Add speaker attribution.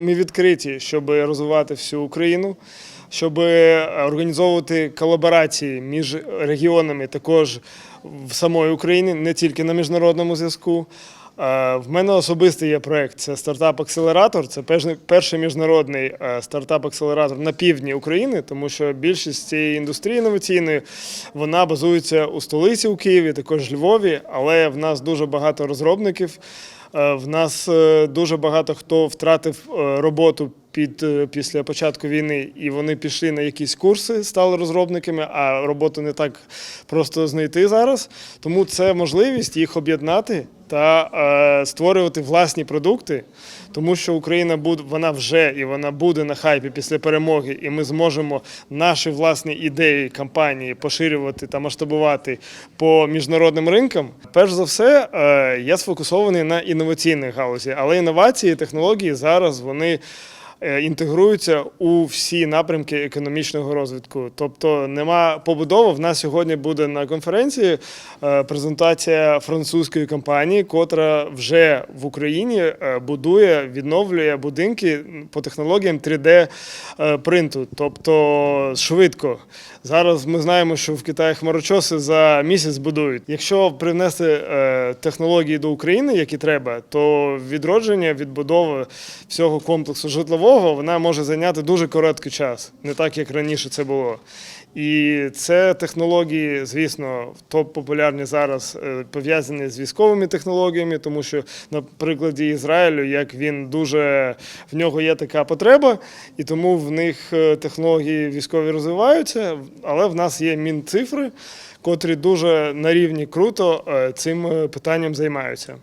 Speaker 1: Ми відкриті, щоб розвивати всю Україну, щоб організовувати колаборації між регіонами також в самої Україні, не тільки на міжнародному зв'язку. Е, В мене особистий є проект. Це стартап-акселератор. Це перший- міжнародний е, стартап-акселератор на півдні України, тому що більшість цієї індустрії інноваційної вона базується у столиці у Києві, також Львові, але в нас дуже багато розробників. Е, В нас дуже багато хто втратив роботу під е, після початку війни, і вони пішли на якісь курси, стали розробниками, а роботу не так просто знайти зараз. Тому це можливість їх об'єднати та е, створювати власні продукти, тому що Україна буде вона вже і вона буде на хайпі після перемоги, і ми зможемо наші власні ідеї компанії поширювати та масштабувати по міжнародним ринкам. Перш за все, е, я сфокусований на інноваційних галузі, але інновації, технології зараз вони. Е, Інтегруються у всі напрямки економічного розвитку. Тобто нема побудови. В нас сьогодні буде на конференції е, презентація французької компанії, котра вже в Україні е, будує, відновлює будинки по технологіям 3D е, принту, тобто швидко. Зараз ми знаємо, що в Китаї хмарочоси за місяць будують. Якщо привнести технології до України, які треба, то відродження, відбудова всього комплексу житлового вона може зайняти дуже короткий час, не так як раніше це було. І це технології, звісно, топ популярні зараз е, пов'язані з військовими технологіями, тому що на прикладі Ізраїлю, як він дуже в нього є така потреба, і тому в них е, технології військові розвиваються, але в нас є мінцифри, котрі дуже на рівні круто е, цим питанням займаються.